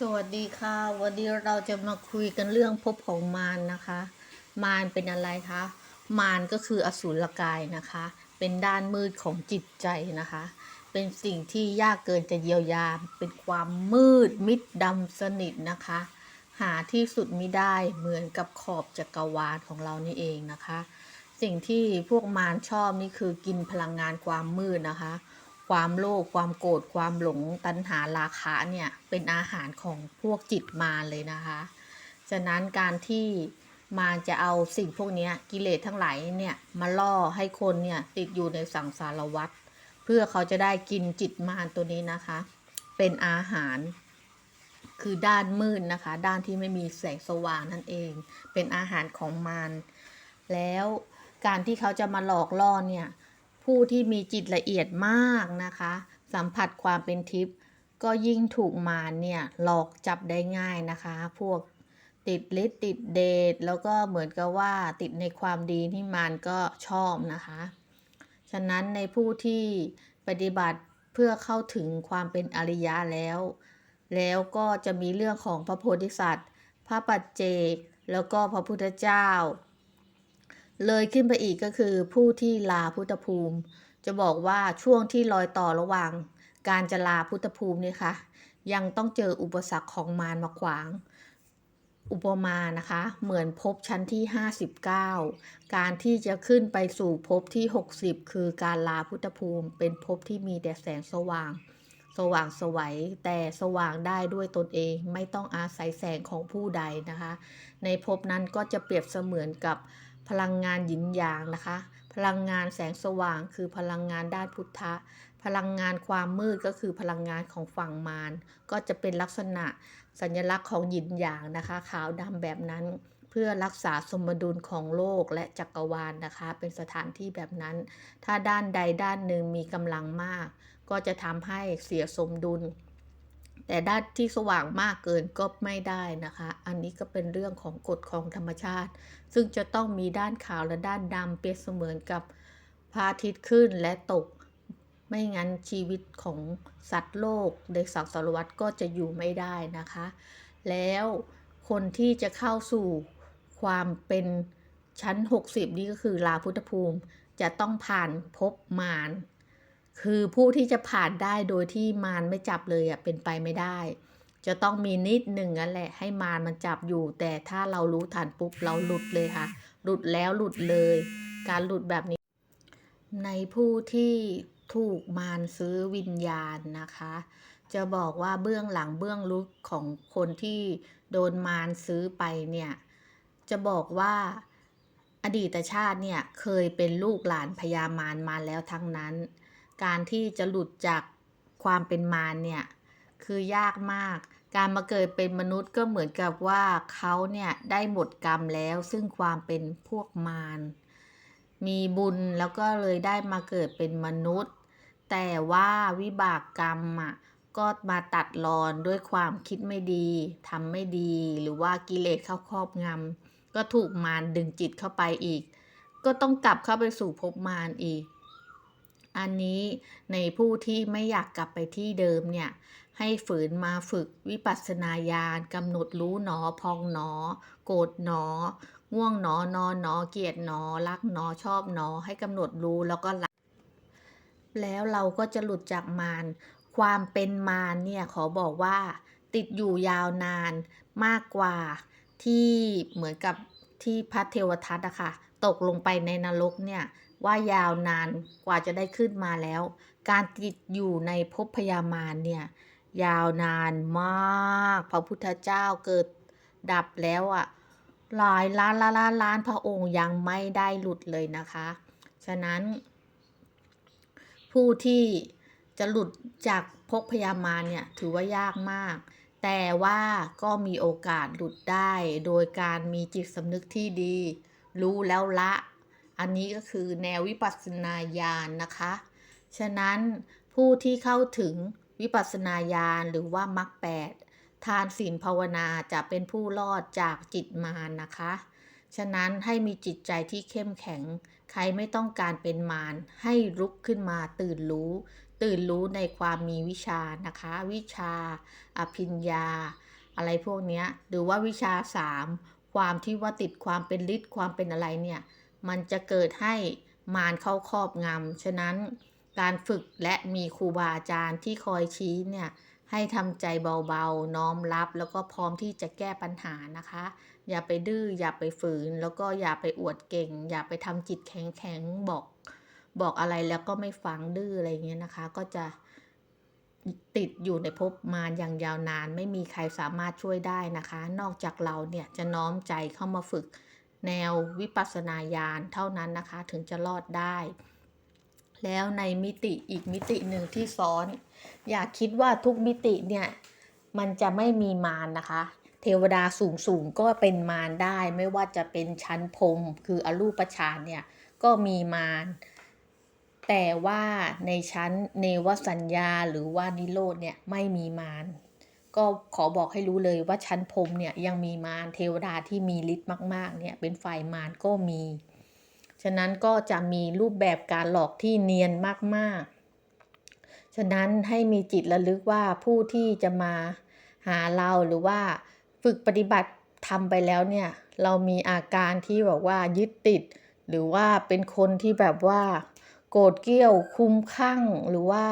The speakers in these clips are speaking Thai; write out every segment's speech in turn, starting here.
สวัสดีค่ะ วันนี้เราจะมาคุยกันเรื่องภพของมารนะคะ มารเป็นอะไรคะ มารก็คืออสูรกายนะคะ เป็นด้านมืดของจิตใจนะคะ เป็นสิ่งที่ยากเกินจะเยียวยา เป็นความมืดมิดดำสนิทนะคะ หาที่สุดไม่ได้เหมือนกับขอบจักรวาลของเรานี่เองนะคะ สิ่งที่พวกมารชอบนี่คือกินพลังงานความมืดนะคะ ความโลภความโกรธความหลงตัณหาราคะเนี่ยเป็นอาหารของพวกจิตมารเลยนะคะ ฉะนั้นการที่มารจะเอาสิ่งพวกนี้กิเลสทั้งหลายเนี่ยมาล่อให้คนเนี่ยติดอยู่ในสังสารวัฏเพื่อเขาจะได้กินจิตมารตัวนี้นะคะ เป็นอาหาร คือด้านมืดนะคะ ด้านที่ไม่มีแสงสว่างนั่นเอง เป็นอาหารของมารแล้วการที่เขาจะมาหลอกล่อเนี่ย ผู้ที่มีจิตละเอียดมากนะคะ สัมผัสความเป็นทิพย์ก็ยิ่งถูกมารเนี่ยหลอกจับได้ง่ายนะคะ พวกติดฤทธิ์ติดเดชแล้วก็เหมือนกับว่าติดในความดีที่มารก็ชอบนะคะ ฉะนั้นในผู้ที่ปฏิบัติเพื่อเข้าถึงความเป็นอริยะแล้ว แล้วก็จะมีเรื่องของพระโพธิสัตว์ พระปัจเจก แล้วก็พระพุทธเจ้า เลยขึ้นไปอีกก็คือผู้ที่ลาพุทธภูมิ จะบอกว่าช่วงที่รอยต่อระหว่าง การจะลาพุทธภูมินี่คะยังต้องเจออุปสรรคของมารมาขวาง อุปมานะคะ เหมือนภพชั้นที่ 59 การที่จะขึ้นไปสู่ภพที่ 60 คือการลาพุทธภูมิ เป็นภพที่มีแต่แสงสว่าง สว่างสวัยแต่สว่างได้ด้วยตนเองไม่ต้องอาศัยแสงของผู้ใดนะคะ ในภพนั้นก็จะเปรียบเสมือนกับ พลังงานหยินหยางนะคะ พลังงานแสงสว่างคือพลังงานด้านพุทธะ พลังงานความมืดก็คือพลังงานของฝั่งมารก็จะเป็นลักษณะสัญลักษณ์ของหยินหยางนะคะ ขาวดำแบบนั้นเพื่อรักษาสมดุลของโลกและจักรวาลนะคะ เป็นสถานที่แบบนั้น ถ้าด้านใดด้านหนึ่งมีกำลังมาก ก็จะทำให้เสียสมดุล แต่ด้านที่สว่างมากเกินก็ไม่ได้นะคะ อันนี้ก็เป็นเรื่องของกฎของธรรมชาติ ซึ่งจะต้องมีด้านขาวและด้านดำเปรียบเสมือนกับพระอาทิตย์ขึ้นและตก ไม่งั้นชีวิตของสัตว์โลกในสังสารวัฏก็จะอยู่ไม่ได้นะคะ แล้วคนที่จะเข้าสู่ความเป็นชั้น 60 นี่ก็คือลาพุทธภูมิ จะต้องผ่านภพมาร คือผู้ที่จะผ่านได้โดยที่มารไม่จับเลยอะเป็นไปไม่ได้ จะต้องมีนิดหนึ่งนั่นแหละ ให้มารมันจับอยู่ แต่ถ้าเรารู้ทันปุ๊บเราหลุดเลยค่ะ หลุดแล้วหลุดเลย การหลุดแบบนี้ ในผู้ที่ถูกมารซื้อวิญญาณนะคะ จะบอกว่าเบื้องหลังเบื้องลึกของคนที่โดนมารซื้อไปเนี่ย จะบอกว่าอดีตชาติเนี่ยเคยเป็นลูกหลานพญามารมาแล้วทั้งนั้น การที่จะหลุดจากความเป็นมารเนี่ย คือยากมาก การมาเกิดเป็นมนุษย์ก็เหมือนกับว่าเขาเนี่ยได้หมดกรรมแล้ว ซึ่งความเป็นพวกมารมีบุญแล้วก็เลยได้มาเกิดเป็นมนุษย์ แต่ว่าวิบากกรรมอะก็มาตัดรอนด้วยความคิดไม่ดีทำไม่ดี หรือว่ากิเลสเข้าครอบงำก็ถูกมารดึงจิตเข้าไปอีก ก็ต้องกลับเข้าไปสู่ภพมารอีก อันนี้ในผู้ที่ไม่อยากกลับไปที่เดิมเนี่ย ให้ฝืนมาฝึกวิปัสสนาญาณกำหนดรู้หนอพองหนอ โกรธหนอ ง่วงหนอนอนหนอเกลียดหนอ รักหนอชอบหนอ ให้กำหนดรู้แล้วก็ละแล้วเราก็จะหลุดจากมารความเป็นมารเนี่ยขอบอกว่าติดอยู่ยาวนานมากกว่าที่เหมือนกับที่พระเทวทัตอะค่ะ ตกลงไปในนรกเนี่ย ว่ายาวนานกว่าจะได้ขึ้นมาแล้ว การติดอยู่ในภพพยามารเนี่ยยาวนานมาก พระพุทธเจ้าเกิดดับแล้วอะ่ะหลายล้านล้านล้านล้านพระองค์ยังไม่ได้หลุดเลยนะคะ ฉะนั้น ผู้ที่จะหลุดจากภพพยามารเนี่ยถือว่ายากมาก แต่ว่าก็มีโอกาสหลุดได้โดยการมีจิตสำนึกที่ดี รู้แล้วละ อันนี้ก็คือแนววิปัสสนาญาณนะคะ ฉะนั้นผู้ที่เข้าถึงวิปัสสนาญาณหรือว่ามรรคแปดทานศีลภาวนาจะเป็นผู้รอดจากจิตมารนะคะ ฉะนั้นให้มีจิตใจที่เข้มแข็ง ใครไม่ต้องการเป็นมารให้ลุกขึ้นมาตื่นรู้ ตื่นรู้ในความมีวิชานะคะ วิชา อภิญญา อะไรพวกนี้หรือว่าวิชาสามความที่ว่าติดความเป็นฤทธิ์ความเป็นอะไรเนี่ย มันจะเกิดให้มารเข้าครอบงำ ฉะนั้นการฝึกและมีครูบาอาจารย์ที่คอยชี้เนี่ยให้ทำใจเบาๆ น้อมรับแล้วก็พร้อมที่จะแก้ปัญหานะคะ อย่าไปดื้อ อย่าไปฝืน แล้วก็อย่าไปอวดเก่ง อย่าไปทำจิตแข็งๆ บอก บอกอะไรแล้วก็ไม่ฟังดื้ออะไรเงี้ยนะคะ ก็จะติดอยู่ในภพมารอย่างยาวนาน ไม่มีใครสามารถช่วยได้นะคะ นอกจากเราเนี่ยจะน้อมใจเข้ามาฝึก แนววิปัสสนาญาณเท่านั้นนะคะถึงจะรอดได้ แล้วในมิติอีกมิติหนึ่งที่ซ้อน อย่าคิดว่าทุกมิติเนี่ยมันจะไม่มีมารนะคะ เทวดาสูงสูงก็เป็นมารได้ ไม่ว่าจะเป็นชั้นพรมคืออรูปฌานเนี่ยก็มีมารแต่ว่าในชั้นเนวสัญญาหรือว่านิโรธเนี่ยไม่มีมาร ก็ขอบอกให้รู้เลยว่าชั้นพรมเนี่ยยังมีมารเทวดาที่มีฤทธิ์มาก ๆ เนี่ยเป็นฝ่ายมารก็มี ฉะนั้นก็จะมีรูปแบบการหลอกที่เนียนมาก ๆ ฉะนั้นให้มีจิตระลึกว่าผู้ที่จะมาหาเราหรือว่าฝึกปฏิบัติทำไปแล้วเนี่ยเรามีอาการที่แบบว่ายึดติด หรือว่าเป็นคนที่แบบว่า โกรธเกรี้ยวคุ้มข้างหรือว่า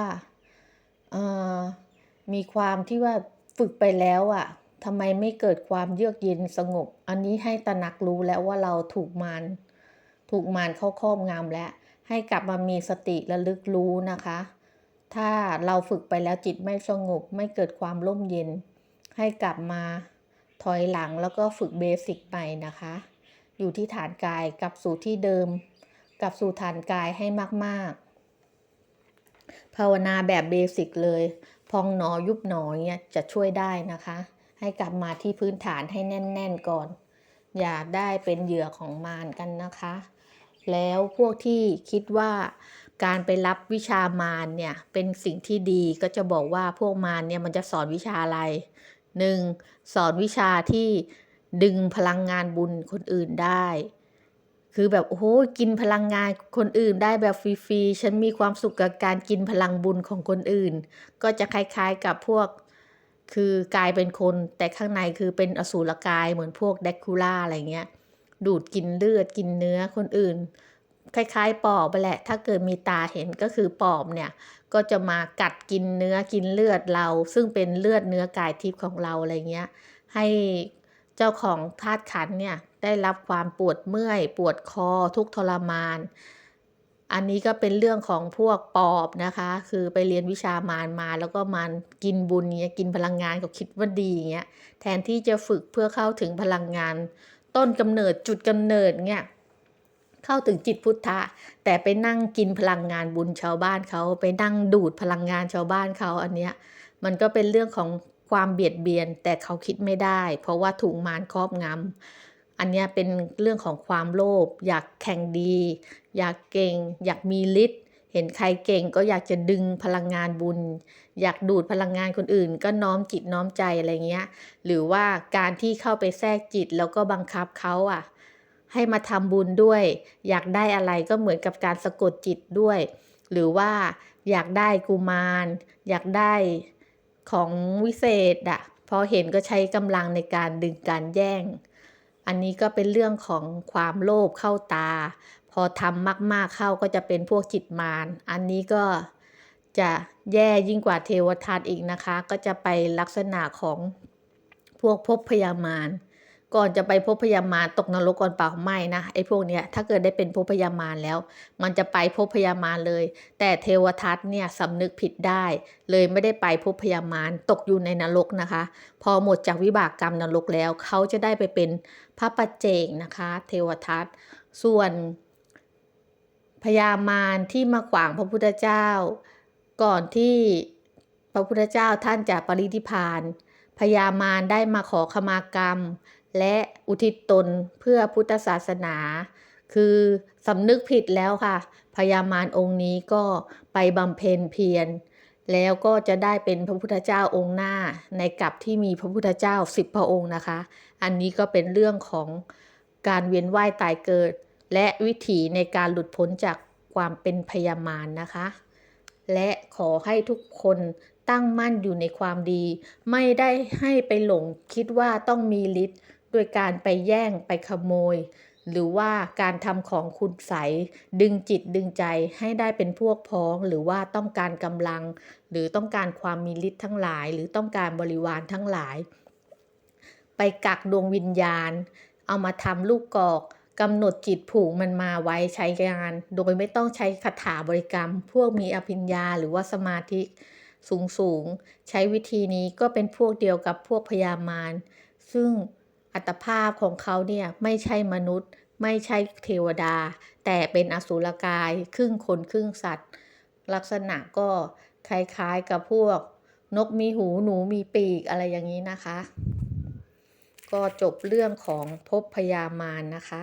มีความที่ว่า ฝึกไปแล้วอะ่ะทำไมไม่เกิดความเยือกเย็นสงบ อันนี้ให้ตระหนักรู้แล้วว่าเราถูกมารถูกมารเข้าครอบงำแล้ว ให้กลับมามีสติระลึกรู้นะคะ ถ้าเราฝึกไปแล้วจิตไม่สงบ ไม่เกิดความร่มเย็น ให้กลับมาถอยหลังแล้วก็ฝึกเบสิกไปนะคะ อยู่ที่ฐานกายกลับสู่ที่เดิมกลับสู่ฐานกายให้มาก ๆ ภาวนาแบบเบสิกเลย พองหนอยุบหนอเนี่ยจะช่วยได้นะคะ ให้กลับมาที่พื้นฐานให้แน่น ๆก่อน อย่าได้เป็นเหยื่อของมารกันนะคะ แล้วพวกที่คิดว่าการไปรับวิชามารเนี่ยเป็นสิ่งที่ดีก็จะบอกว่าพวกมารเนี่ยมันจะสอนวิชาอะไรหนึ่งสอนวิชาที่ดึงพลังงานบุญคนอื่นได้ คือแบบโอ้โหกินพลังงานคนอื่นได้แบบฟรีๆฉันมีความสุขกับการกินพลังบุญของคนอื่น ก็จะคล้ายๆกับพวก คือกลายเป็นคน แต่ข้างในคือเป็นอสูรกายเหมือนพวกแดกคูล่าอะไรเงี้ย ดูดกินเลือดกินเนื้อคนอื่น คล้ายๆ ปอบไปแหละ ถ้าเกิดมีตาเห็นก็คือปอบเนี่ย ก็จะมากัดกินเนื้อกินเลือดเรา ซึ่งเป็นเลือดเนื้อกายทิพย์ของเราอะไรเงี้ย ให้ จ้าของธาตุขันเนี่ยได้รับความปวดเมื่อย ปวดคอทุกทรมาน อันนี้ก็เป็นเรื่องของพวกปอบนะคะ คือไปเรียนวิชามารมา แล้วก็มันกินบุญเงี้ยกินพลังงานก็คิดว่าดีเงี้ยแทนที่จะฝึกเพื่อเข้าถึงพลังงาน ต้นกำเนิดจุดกำเนิดเนี่ยเข้าถึงจิตพุทธะ แต่ไปนั่งกินพลังงานบุญชาวบ้านเขาไปนั่งดูดพลังงานชาวบ้านเขาอันเนี้ยมันก็เป็นเรื่องของ ความเบียดเบียนแต่เขาคิดไม่ได้ เพราะว่าถูกมารครอบงำอันนี้เป็นเรื่องของความโลภอยากแข่งดี อยากเก่ง อยากมีฤทธิ์เห็นใครเก่งก็อยากจะดึงพลังงานบุญ อยากดูดพลังงานคนอื่น ก็น้อมจิตน้อมใจอะไรเงี้ย หรือว่าการที่เข้าไปแทรกจิตแล้วก็บังคับเขาอะ ให้มาทำบุญด้วย อยากได้อะไรก็เหมือนกับการสะกดจิตด้วย หรือว่าอยากได้กุมาร อยากได้ ของวิเศษอะพอเห็นก็ใช้กำลังในการดึงการแย่ง อันนี้ก็เป็นเรื่องของความโลภเข้าตา พอทำมากๆเข้าก็จะเป็นพวกจิตมาร อันนี้ก็จะแย่ยิ่งกว่าเทวทัตอีกนะคะ ก็จะไปลักษณะของพวกภพพยามาร ก่อนจะไปพบพยามารตกนรกก่อนเปล่าไม่นะไอ้พวกเนี้ยถ้าเกิดได้เป็นพบพยามารแล้ว มันจะไปพบพยามารเลย แต่เทวทัตเนี่ยสำนึกผิดได้ เลยไม่ได้ไปพบพยามารตกอยู่ในนรกนะคะ พอหมดจากวิบากกรรมนรกแล้วเขาจะได้ไปเป็นพระปัจเจกนะคะ เทวทัตส่วนพยามารที่มาขวางพระพุทธเจ้า ก่อนที่พระพุทธเจ้าท่านจะปรินิพานพยามารได้มาขอขมากรรม และอุทิศตนเพื่อพุทธศาสนา คือสำนึกผิดแล้วค่ะพยามารองค์นี้ก็ไปบำเพ็ญเพียร แล้วก็จะได้เป็นพระพุทธเจ้าองค์หน้าในกับที่มีพระพุทธเจ้าสิบพระองค์นะคะ อันนี้ก็เป็นเรื่องของการเวียนว่ายตายเกิด และวิถีในการหลุดพ้นจากความเป็นพยามารนะคะ และขอให้ทุกคนตั้งมั่นอยู่ในความดี ไม่ได้ให้ไปหลงคิดว่าต้องมีฤทธิ์ โดยการไปแย่งไปขโมย หรือว่าการทำของคุณใสดึงจิตดึงใจให้ได้เป็นพวกพ้อง หรือว่าต้องการกำลัง หรือต้องการความมีฤทธิ์ทั้งหลาย หรือต้องการบริวารทั้งหลาย ไปกักดวงวิญญาณ เอามาทำลูกกอกกำหนดจิตผูกมันมาไว้ใช้งาน โดยไม่ต้องใช้คาถาบริกรรม พวกมีอภิญญาหรือว่าสมาธิสูงสูงๆใช้วิธีนี้ก็เป็นพวกเดียวกับพวกพยามารซึ่ง อัตภาพของเขาเนี่ยไม่ใช่มนุษย์ ไม่ใช่เทวดา แต่เป็นอสุรกาย ครึ่งคนครึ่งสัตว์ ลักษณะก็คล้ายๆกับพวก นกมีหูหนูมีปีกอะไรอย่างนี้นะคะ ก็จบเรื่องของภพพยามารนะคะ